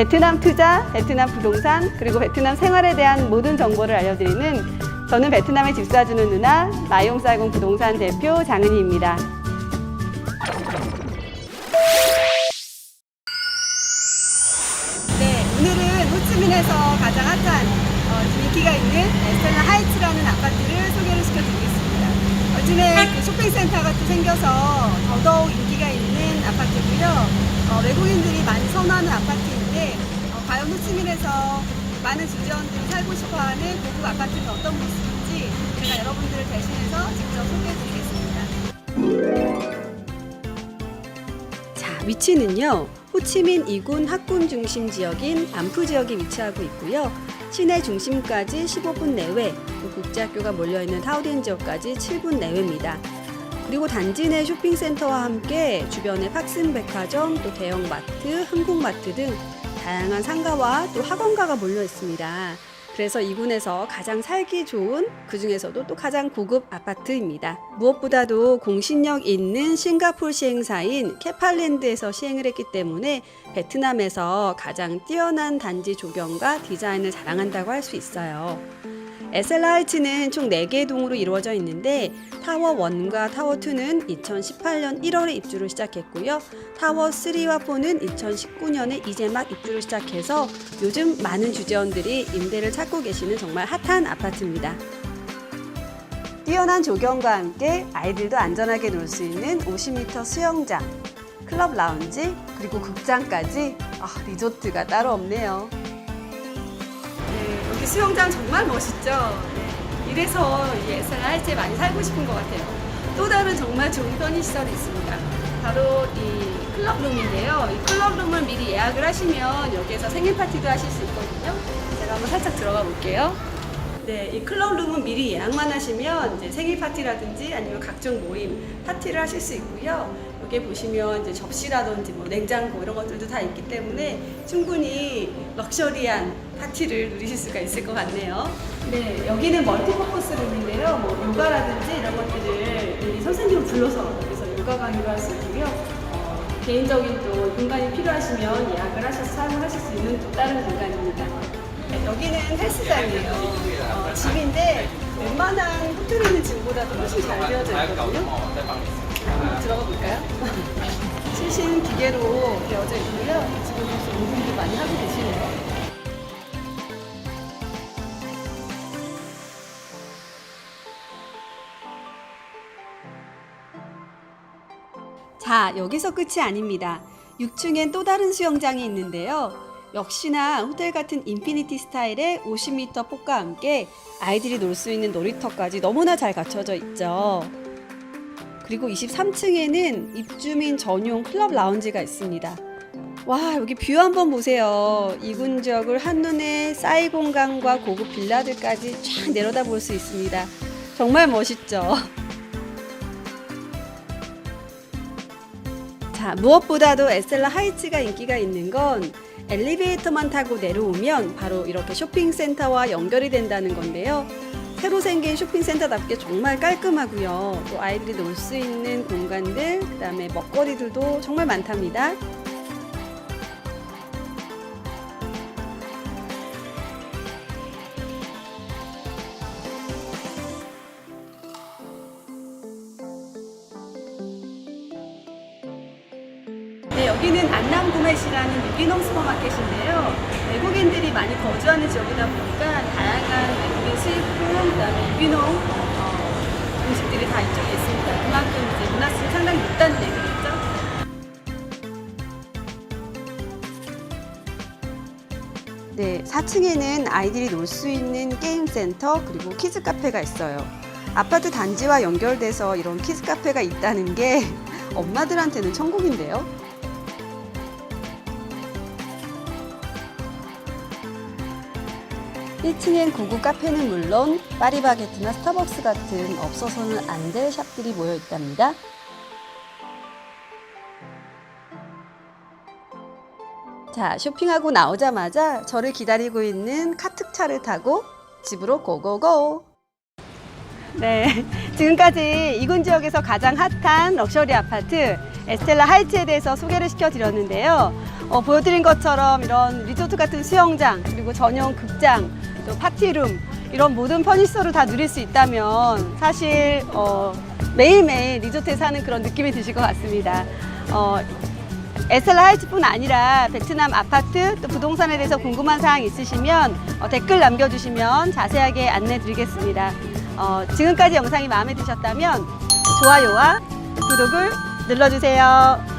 베트남 투자, 베트남 부동산, 그리고 베트남 생활에 대한 모든 정보를 알려드리는 저는 베트남에 집 사주는 누나 마용사공 부동산 대표 장은희입니다. 네, 오늘은 호치민에서 가장 핫한 어, 인기가 있는 에스텔라 하이츠라는 아파트를 소개를 시켜드리겠습니다. 요즘에 그 쇼핑센터가 또 생겨서 더더욱 인기가 있는 아파트고요. 어, 외국인들이 많이 선호하는 아파트인데 어, 과연 호치민에서 많은 주재원들이 살고 싶어하는 고급 아파트는 어떤 모습인지 제가 여러분들을 대신해서 직접 소개해드리겠습니다. 자, 위치는요. 호치민 2군 학군 중심 지역인 반푸 지역에 위치하고 있고요. 시내 중심까지 15분 내외, 또 국제학교가 몰려있는 타우린 지역까지 7분 내외입니다. 그리고 단지 내 쇼핑센터와 함께 주변에 팍슨 백화점, 또 대형 마트, 한국마트 등 다양한 상가와 또 학원가가 몰려 있습니다. 그래서 이 군에서 가장 살기 좋은 그 중에서도 또 가장 고급 아파트입니다. 무엇보다도 공신력 있는 싱가포르 시행사인 캐팔랜드에서 시행을 했기 때문에 베트남에서 가장 뛰어난 단지 조경과 디자인을 자랑한다고 할 수 있어요. 에셀라이츠는 총 4개의 동으로 이루어져 있는데 타워 1과 타워 2는 2018년 1월에 입주를 시작했고요. 타워 3와 4는 2019년에 이제 막 입주를 시작해서 요즘 많은 주재원들이 임대를 찾고 계시는 정말 핫한 아파트입니다. 뛰어난 조경과 함께 아이들도 안전하게 놀 수 있는 50m 수영장, 클럽 라운지, 그리고 극장까지 아, 리조트가 따로 없네요. 네, 여기 수영장 정말 멋있죠? 네, 이래서 이 에스라 할때 많이 살고 싶은 것 같아요. 또 다른 정말 좋은 편의시설이 있습니다. 바로 이 클럽룸인데요. 이 클럽룸을 미리 예약을 하시면 여기에서 생일 파티도 하실 수 있거든요. 제가 한번 살짝 들어가 볼게요. 네, 이 클럽룸은 미리 예약만 하시면 이제 생일 파티라든지 아니면 각종 모임, 파티를 하실 수 있고요. 여기 보시면 이제 접시라든지 뭐 냉장고 이런 것들도 다 있기 때문에 충분히 럭셔리한 파티를 누리실 수가 있을 것 같네요. 네, 여기는 멀티퍼포스 룸인데요. 뭐 요가라든지 이런 것들을 선생님을 불러서 여기서 요가 강의를 할수 있고요. 어, 개인적인 또 공간이 필요하시면 예약을 하셔서 사용을 하실 수 있는 또 다른 공간입니다. 네, 여기는 헬스장이에요. 어, 집인데 웬만한 호텔에 있는 집보다도 훨씬 잘 되어져 있거든요. 한번 들어가 볼까요? 최신 기계로 되어져 있고요. 지금 벌써 운동도 많이 하고 계시네요. 자, 여기서 끝이 아닙니다. 6층엔 또 다른 수영장이 있는데요. 역시나 호텔 같은 인피니티 스타일의 50m 폭과 함께 아이들이 놀 수 있는 놀이터까지 너무나 잘 갖춰져 있죠. 그리고 23층에는 입주민 전용 클럽 라운지가 있습니다. 와, 여기 뷰 한번 보세요. 이군 지역을 한눈에 싸이 공간과 고급 빌라들까지 쫙 내려다 볼 수 있습니다. 정말 멋있죠? 자, 무엇보다도 에스텔라 하이츠가 인기가 있는 건 엘리베이터만 타고 내려오면 바로 이렇게 쇼핑센터와 연결이 된다는 건데요. 새로 생긴 쇼핑센터답게 정말 깔끔하고요. 또 아이들이 놀 수 있는 공간들, 그다음에 먹거리들도 정말 많답니다. 여기는 안남구매시라는 유기농 슈퍼마켓인데요. 외국인들이 많이 거주하는 지역이다 보니까 다양한 외국인 수입품, 그다음에 유기농 어, 음식들이 다 이쪽에 있습니다. 그만큼 이제 문화수는 상당히 높다는 얘기겠죠. 네, 4층에는 아이들이 놀 수 있는 게임 센터 그리고 키즈 카페가 있어요. 아파트 단지와 연결돼서 이런 키즈 카페가 있다는 게 엄마들한테는 천국인데요. 1층엔 고급 카페는 물론 파리바게트나 스타벅스 같은 없어서는 안 될 샵들이 모여 있답니다. 자, 쇼핑하고 나오자마자 저를 기다리고 있는 카특차를 타고 집으로 고고고! 네, 지금까지 이군 지역에서 가장 핫한 럭셔리 아파트 에스텔라 하이츠에 대해서 소개를 시켜드렸는데요. 어, 보여드린 것처럼 이런 리조트 같은 수영장, 그리고 전용 극장, 또 파티룸, 이런 모든 편의시설을 다 누릴 수 있다면 사실 어, 매일매일 리조트에 사는 그런 느낌이 드실 것 같습니다. 어, 에스텔라 하이츠뿐 아니라 베트남 아파트 또 부동산에 대해서 궁금한 사항 있으시면 어, 댓글 남겨주시면 자세하게 안내 드리겠습니다. 어, 지금까지 영상이 마음에 드셨다면 좋아요와 구독을 눌러주세요.